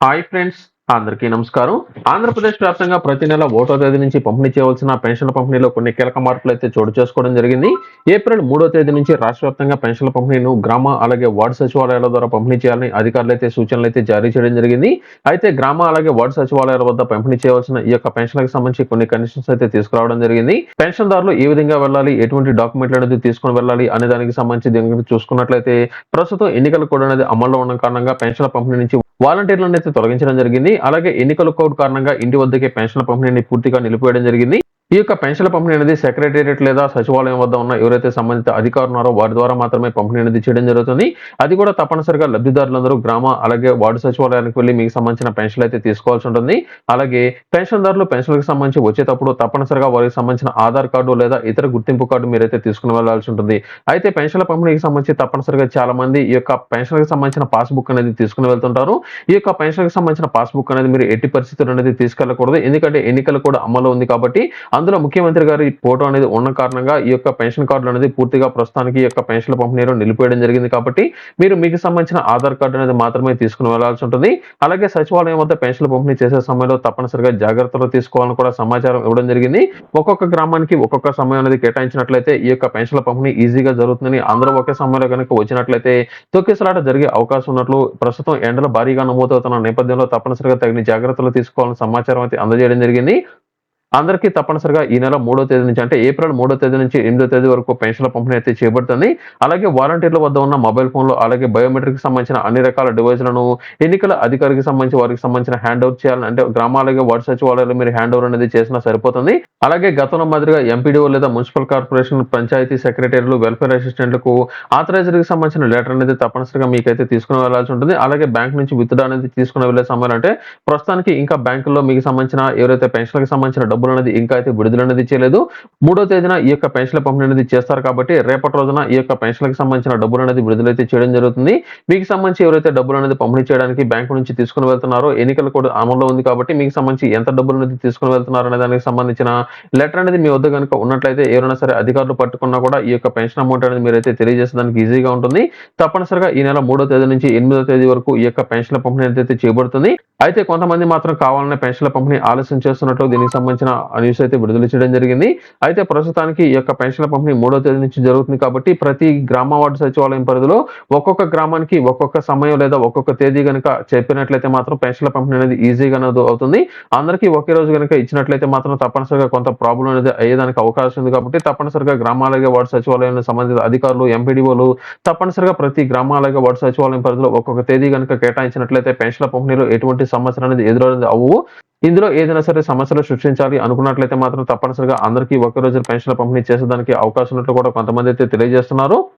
Hi friends అందరికీ నమస్కారం. ఆంధ్రప్రదేశ్ వ్యాప్తంగా ప్రతి నెల ఓటో తేదీ నుంచి పంపిణీ చేయవలసిన పెన్షన్ల పంపిణీలో కొన్ని కీలక మార్పులు అయితే చోటు చేసుకోవడం జరిగింది. ఏప్రిల్ మూడో తేదీ నుంచి రాష్ట్ర వ్యాప్తంగా పెన్షన్ల పంపిణీను గ్రామ అలాగే వార్డు సచివాలయాల ద్వారా పంపిణీ చేయాలని అధికారులు అయితే సూచనలు అయితే జారీ చేయడం జరిగింది. అయితే గ్రామ అలాగే వార్డు సచివాలయాల వద్ద పంపిణీ చేయవలసిన ఈ యొక్క పెన్షన్లకు సంబంధించి కొన్ని కండిషన్స్ అయితే తీసుకురావడం జరిగింది. పెన్షన్దారులు ఏ విధంగా వెళ్ళాలి ఎటువంటి డాక్యుమెంట్లు అనేది తీసుకుని వెళ్ళాలి అనే దానికి సంబంధించి చూసుకున్నట్లయితే ప్రస్తుతం ఎన్నికల కోడ్ అనేది అమల్లో ఉన్న కారణంగా పెన్షన్ల పంపిణీ నుంచి వాలంటీర్లను అయితే తొలగించడం జరిగింది. అలాగే ఎన్నికల కోడ్ కారణంగా ఇంటి వద్దకే పెన్షన్ల పంపిణీని పూర్తిగా నిలిపివేయడం జరిగింది. ఈ యొక్క పెన్షన్ల పంపిణీ అనేది సెక్రటేరియట్ లేదా సచివాలయం వద్ద ఉన్న ఎవరైతే సంబంధిత అధికారులు ఉన్నారో వారి ద్వారా మాత్రమే పంపిణీ అనేది చేయడం జరుగుతుంది. అది కూడా తప్పనిసరిగా లబ్ధిదారులందరూ గ్రామ అలాగే వార్డు సచివాలయానికి వెళ్ళి మీకు సంబంధించిన పెన్షన్లు అయితే తీసుకోవాల్సి ఉంటుంది. అలాగే పెన్షన్దారులు పెన్షన్లకు సంబంధించి వచ్చేటప్పుడు తప్పనిసరిగా వారికి సంబంధించిన ఆధార్ కార్డు లేదా ఇతర గుర్తింపు కార్డు మీరైతే తీసుకుని వెళ్ళాల్సి ఉంటుంది. అయితే పెన్షన్ల పంపిణీకి సంబంధించి తప్పనిసరిగా చాలా మంది ఈ యొక్క పెన్షన్లకు సంబంధించిన పాస్బుక్ అనేది తీసుకుని వెళ్తుంటారు. ఈ యొక్క పెన్షన్లకు సంబంధించిన పాస్బుక్ అనేది మీరు ఎట్టి పరిస్థితులు అనేది తీసుకెళ్ళకూడదు ఎందుకంటే ఎన్నికలు కూడా అమలు ఉంది కాబట్టి అందులో ముఖ్యమంత్రి గారి ఫోటో అనేది ఉన్న కారణంగా ఈ యొక్క పెన్షన్ కార్డులు అనేది పూర్తిగా ప్రస్తుతానికి ఈ యొక్క పెన్షన్ల పంపిణీలో నిలిపేయడం జరిగింది కాబట్టి మీరు మీకు సంబంధించిన ఆధార్ కార్డు అనేది మాత్రమే తీసుకుని వెళ్ళాల్సి ఉంటుంది. అలాగే సచివాలయం వద్ద పెన్షన్ల పంపిణీ చేసే సమయంలో తప్పనిసరిగా జాగ్రత్తలు తీసుకోవాలని కూడా సమాచారం ఇవ్వడం జరిగింది. ఒక్కొక్క గ్రామానికి ఒక్కొక్క సమయం అనేది కేటాయించినట్లయితే ఈ యొక్క పెన్షన్ల పంపిణీ ఈజీగా జరుగుతుందని అందరూ ఒకే సమయంలో కనుక వచ్చినట్లయితే తొక్కిసలాట జరిగే అవకాశం ఉన్నట్లు ప్రస్తుతం ఎండలు భారీగా నమోదవుతున్న నేపథ్యంలో తప్పనిసరిగా తగిన జాగ్రత్తలు తీసుకోవాలని సమాచారం అయితే అందజేయడం జరిగింది. అందరికీ తప్పనిసరిగా ఈ నెల మూడో తేదీ నుంచి అంటే ఏప్రిల్ మూడో తేదీ నుంచి ఎనిమిదో తేదీ వరకు పెన్షన్ల పంపిణీ అయితే చేయబడుతుంది అలాగే వాలంటీర్ల వద్ద ఉన్న మొబైల్ ఫోన్లు అలాగే బయోమెట్రిక్ సంబంధించిన అన్ని రకాల డివైస్లను ఎన్నికల అధికారికి సంబంధించి వారికి సంబంధించిన హ్యాండ్ ఓవర్ చేయాలని అంటే గ్రామాలకి వార్డు సచివాలయాలు మీరు హ్యాండ్ ఓవర్ అనేది చేసినా సరిపోతుంది. అలాగే గతంలో మాదిరిగా ఎంపీడీఓ లేదా మున్సిపల్ కార్పొరేషన్ పంచాయతీ సెక్రటరీలు వెల్ఫేర్ అసిస్టెంట్లకు ఆథరైజర్కి సంబంధించిన లెటర్ అనేది తప్పనిసరిగా మీకైతే తీసుకుని వెళ్ళాల్సి ఉంటుంది. అలాగే బ్యాంక్ నుంచి విత్డ్రా అనేది తీసుకుని వెళ్ళే సమయం అంటే ప్రస్తుతానికి ఇంకా బ్యాంకుల్లో మీకు సంబంధించిన ఎవరైతే పెన్షన్లకు సంబంధించిన డబ్బులు అనేది ఇంకా అయితే విడుదల అనేది చేయలేదు. మూడో తేదీన ఈ యొక్క పెన్షన్ల పంపిణీ అనేది చేస్తారు కాబట్టి రేపటి రోజున ఈ యొక్క పెన్షన్లకు సంబంధించిన డబ్బులు అనేది విడుదల అయితే చేయడం జరుగుతుంది. మీకు సంబంధించి ఎవరైతే డబ్బులు అనేది పంపిణీ చేయడానికి బ్యాంకు నుంచి తీసుకుని వెళ్తున్నారో ఎన్నికలు కూడా అమల్లో ఉంది కాబట్టి మీకు సంబంధించి ఎంత డబ్బులు అనేది తీసుకుని వెళ్తున్నారు అనే దానికి సంబంధించిన లెటర్ అనేది మీ వద్ద కనుక ఉన్నట్లయితే ఎవరైనా సరే అధికారులు పట్టుకున్నా కూడా ఈ యొక్క పెన్షన్ అమౌంట్ అనేది మీరైతే తెలియజేసేదానికి ఈజీగా ఉంటుంది. తప్పనిసరిగా ఈ నెల మూడో తేదీ నుంచి ఎనిమిదో తేదీ వరకు ఈ యొక్క పెన్షన్ల పంపిణీ అయితే చేయబడుతుంది. అయితే కొంతమంది మాత్రం కావాలనే పెన్షన్ల పంపిణీ ఆలస్యం చేస్తున్నట్లు దీనికి సంబంధించిన న్యూస్ అయితే విడుదల చేయడం జరిగింది. అయితే ప్రస్తుతానికి ఈ యొక్క పెన్షన్ల పంపిణీ మూడో తేదీ నుంచి జరుగుతుంది కాబట్టి ప్రతి గ్రామ వార్డు సచివాలయం పరిధిలో ఒక్కొక్క గ్రామానికి ఒక్కొక్క సమయం లేదా ఒక్కొక్క తేదీ కనుక చెప్పినట్లయితే మాత్రం పెన్షన్ల పంపిణీ అనేది ఈజీగా అనేది అవుతుంది. అందరికీ ఒకే రోజు కనుక ఇచ్చినట్లయితే మాత్రం తప్పనిసరిగా కొంత ప్రాబ్లం అనేది అయ్యేదానికి అవకాశం ఉంది కాబట్టి తప్పనిసరిగా గ్రామాలయ వార్డు సచివాలయంలో సంబంధిత అధికారులు ఎంపీడీఓలు తప్పనిసరిగా ప్రతి గ్రామాలయ వార్డు సచివాలయం పరిధిలో ఒక్కొక్క తేదీ కనుక కేటాయించినట్లయితే పెన్షన్ల పంపిణీలో ఎటువంటి సమస్యలు అనేది ఎదురనేది అవ్వు ఇందులో ఏదైనా సరే సమస్యలు సృష్టించాలి అనుకున్నట్లయితే మాత్రం తప్పనిసరిగా అందరికీ ఒకే రోజు పెన్షన్ల పంపిణీ చేసేదానికి అవకాశం ఉన్నట్లు కూడా కొంతమంది అయితే తెలియజేస్తున్నారు.